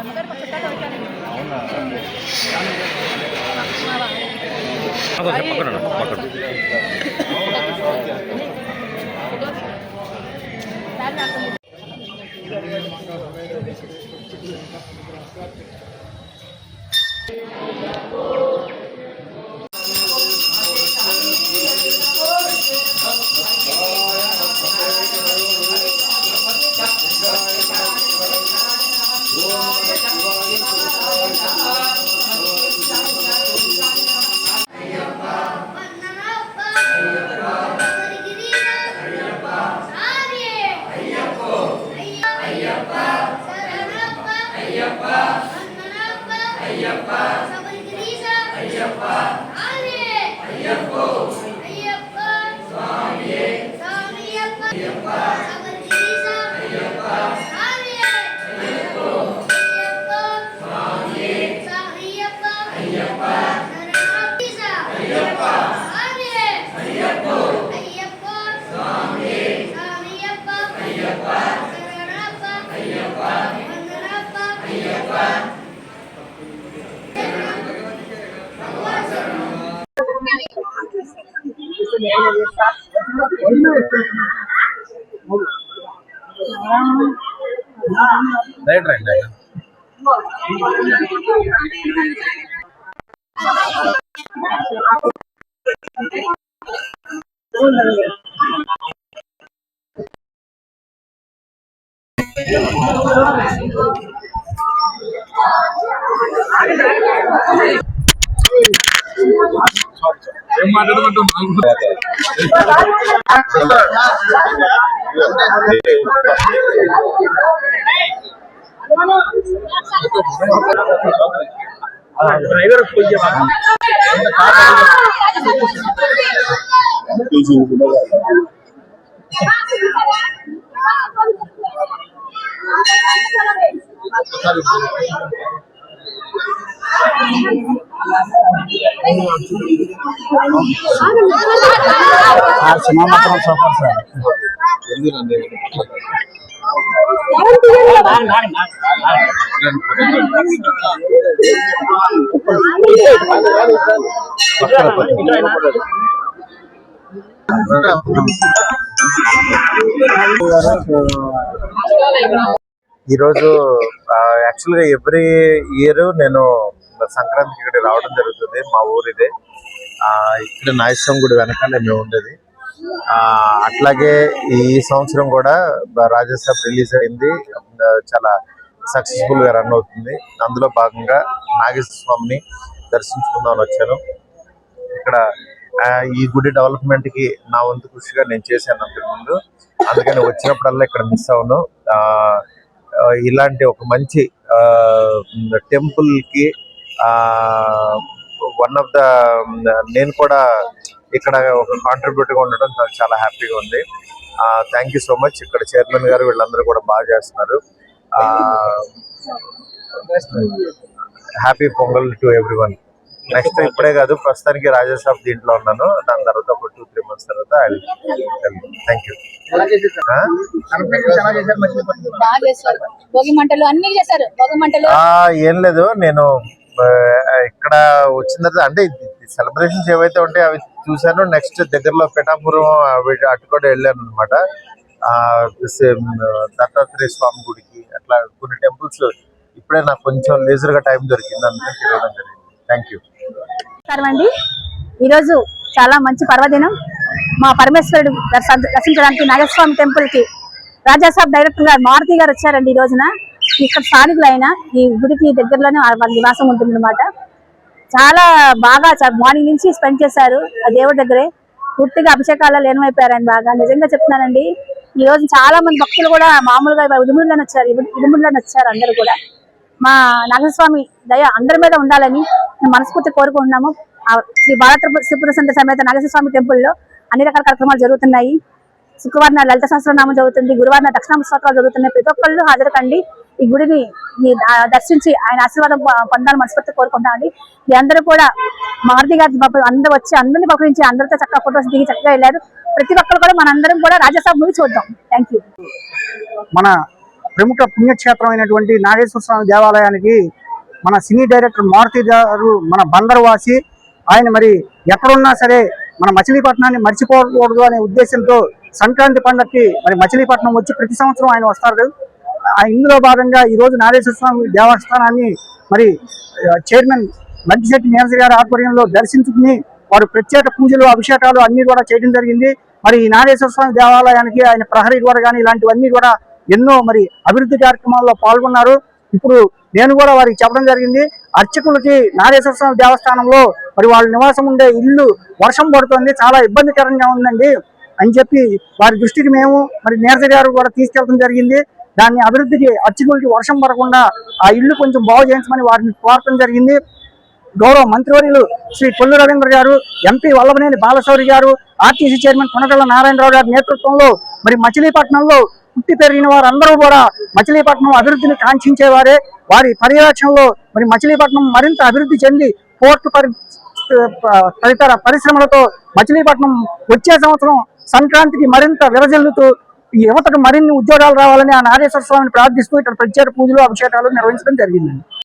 అమ్మగారు మా అవునా సార్ నాకు రైట్ రైట్ రైట్ ఏం మాట్లాడమంటున్నావు డ్రైవర్ కొంచెం సినిమా మాత్రం సూపర్ సార్ ఈరోజు యాక్చువల్గా ఎవ్రీ ఇయర్ నేను సంక్రాంతికి ఇక్కడ రావడం జరుగుతుంది మా ఊరిదే. ఇక్కడ నాగేశ్వరం గుడి వెనకాలే మేము ఉండేది. అట్లాగే ఈ సంవత్సరం కూడా రాజసాబ్ రిలీజ్ అయింది. చాలా సక్సెస్ఫుల్గా రన్ అవుతుంది. అందులో భాగంగా నాగేశ్వర స్వామిని దర్శించుకుందామని వచ్చాను. ఇక్కడ ఈ గుడి డెవలప్మెంట్కి నా వంతు కృషిగా నేను చేశాను అంతకుముందు. అందుకని వచ్చినప్పుడల్లా ఇక్కడ మిస్ అవును. ఇలాంటి ఒక మంచి టెంపుల్కి వన్ ఆఫ్ ద నేను కూడా ఇక్కడ ఒక కాంట్రిబ్యూటర్గా ఉండడం నాకు చాలా హ్యాపీగా ఉంది. థ్యాంక్ యూ సో మచ్ ఇక్కడ చైర్మన్ గారు వీళ్ళందరూ కూడా బాగా చేస్తున్నారు. Happy Pongal to everyone next ఇప్పుడే కాదు ప్రస్తుతానికి రాజాసాబ్ దీంట్లో ఉన్నాను. దాని తర్వాత ఒక టూ త్రీ మంత్స్ తర్వాత థ్యాంక్ యూ ఏం లేదు. నేను ఇక్కడ వచ్చిన తర్వాత అంటే సెలబ్రేషన్స్ ఏవైతే ఉంటాయో అవి చూశాను. నెక్స్ట్ దగ్గరలో పిఠాపురం అవి అటు కూడా వెళ్ళాను అనమాట దత్తాత్రేయ స్వామి గుడికి అట్లా కొన్ని టెంపుల్స్ ఇప్పుడే నాకు కొంచెం లేజర్గా టైం దొరికింది. అందుకని తిరగడం జరిగింది. థ్యాంక్ యూ ఈరోజు చాలా మంచి పర్వదినం. మా పరమేశ్వరుడు దర్శించడానికి నాగస్వామి టెంపుల్కి రాజాసాబ్ డైరెక్టర్ గారు మారుతి గారు వచ్చారండి ఈ రోజున. ఇక్కడ స్థానికులు ఆయన ఈ గుడికి దగ్గరలోనే వాళ్ళ నివాసం ఉంటుందన్నమాట. చాలా బాగా మార్నింగ్ నుంచి స్పెండ్ చేశారు ఆ దేవుడి దగ్గరే. పూర్తిగా అభిషేకాల్లో లీనమైపోయారని బాగా నిజంగా చెప్తున్నానండి. ఈ రోజు చాలా మంది భక్తులు కూడా మామూలుగా ఉదుముళ్ళని వచ్చారు. ఉదుముళ్ళని వచ్చారు అందరూ కూడా. మా నాగస్వామి దయ అందరి మీద ఉండాలని మేము మనస్ఫూర్తి కోరుకుంటున్నాము. శ్రీ బాల శ్రీపుర సంత సమేత నాగేశ్వర టెంపుల్లో అన్ని రకాల కార్యక్రమాలు జరుగుతున్నాయి. శుక్రవారం లలిత సహస్రనామం జరుగుతుంది. గురువారం దక్షిణ స్తోత్రాలు జరుగుతున్నాయి. ప్రతి ఒక్కళ్ళు హాజరు కండి ఈ గుడిని ఆ దర్శించి ఆయన ఆశీర్వాదం పొందాలని మనస్ఫూర్తి కోరుకుంటామండి. మీ అందరూ కూడా మారుతి గారి అందరూ వచ్చి అందరిని పకరించి అందరితో చక్కగా ఫోటోస్ దిగి చక్కగా వెళ్ళారు. ప్రతి ఒక్కరు కూడా మనందరం కూడా రాజ్యసభ మూవీ చూద్దాం. థ్యాంక్ యూ మన ప్రముఖ పుణ్యక్షేత్రం అయినటువంటి నాగేశ్వర స్వామి దేవాలయానికి మన సినీ డైరెక్టర్ మారుతి గారు మన బందర్వాసి ఆయన మరి ఎక్కడున్నా సరే మన మచిలీపట్నాన్ని మర్చిపోకూడదు అనే ఉద్దేశంతో సంక్రాంతి పండగకి మరి మచిలీపట్నం వచ్చి ప్రతి సంవత్సరం ఆయన వస్తారు ఇందులో భాగంగా ఈ రోజు నాగేశ్వర స్వామి దేవస్థానాన్ని మరి చైర్మన్ మంచిశెట్టి నీరజ గారి ఆధ్వర్యంలో దర్శించుకుని వారు ప్రత్యేక పూజలు అభిషేకాలు అన్నీ కూడా చేయడం జరిగింది. మరి ఈ నాగేశ్వర స్వామి దేవాలయానికి ఆయన ప్రహరీ కూడా కానీ ఇలాంటివన్నీ కూడా ఎన్నో మరి అభివృద్ధి కార్యక్రమాల్లో పాల్గొన్నారు. ఇప్పుడు నేను కూడా వారికి చెప్పడం జరిగింది. అర్చకులకి నాగేశ్వర స్వామి దేవస్థానంలో మరి వాళ్ళ నివాసం ఉండే ఇల్లు వర్షం పడుతుంది చాలా ఇబ్బందికరంగా ఉందండి అని చెప్పి వారి దృష్టికి మేము మరి నీరజ గారు కూడా తీసుకెళ్ళడం జరిగింది. దాన్ని అభివృద్ధికి అర్చకులకి వర్షం పడకుండా ఆ ఇల్లు కొంచెం బాగు చేయించమని వారిని కోరటం జరిగింది. గౌరవ మంత్రివర్యులు శ్రీ కొల్లు రవీంద్ర గారు ఎంపీ వల్లభనేని బాలశౌరి గారు ఆర్టీసీ చైర్మన్ కొనగల్ల నారాయణరావు గారి నేతృత్వంలో మరి మచిలీపట్నంలో పుట్టి పెరిగిన వారందరూ కూడా మచిలీపట్నం అభివృద్ధిని కాంక్షించేవారే. వారి పర్యవేక్షణలో మరి మచిలీపట్నం మరింత అభివృద్ధి చెంది పోర్టు పరి తదితర పరిశ్రమలతో మచిలీపట్నం వచ్చే సంవత్సరం సంక్రాంతికి మరింత విరజిల్లుతూ ఈ యువతకు మరిన్ని ఉద్యోగాలు రావాలని ఆ నాగేశ్వర స్వామిని ప్రార్థిస్తూ ఇక్కడ ప్రత్యేక పూజలు అభిషేకాలు నిర్వహించడం జరిగింది.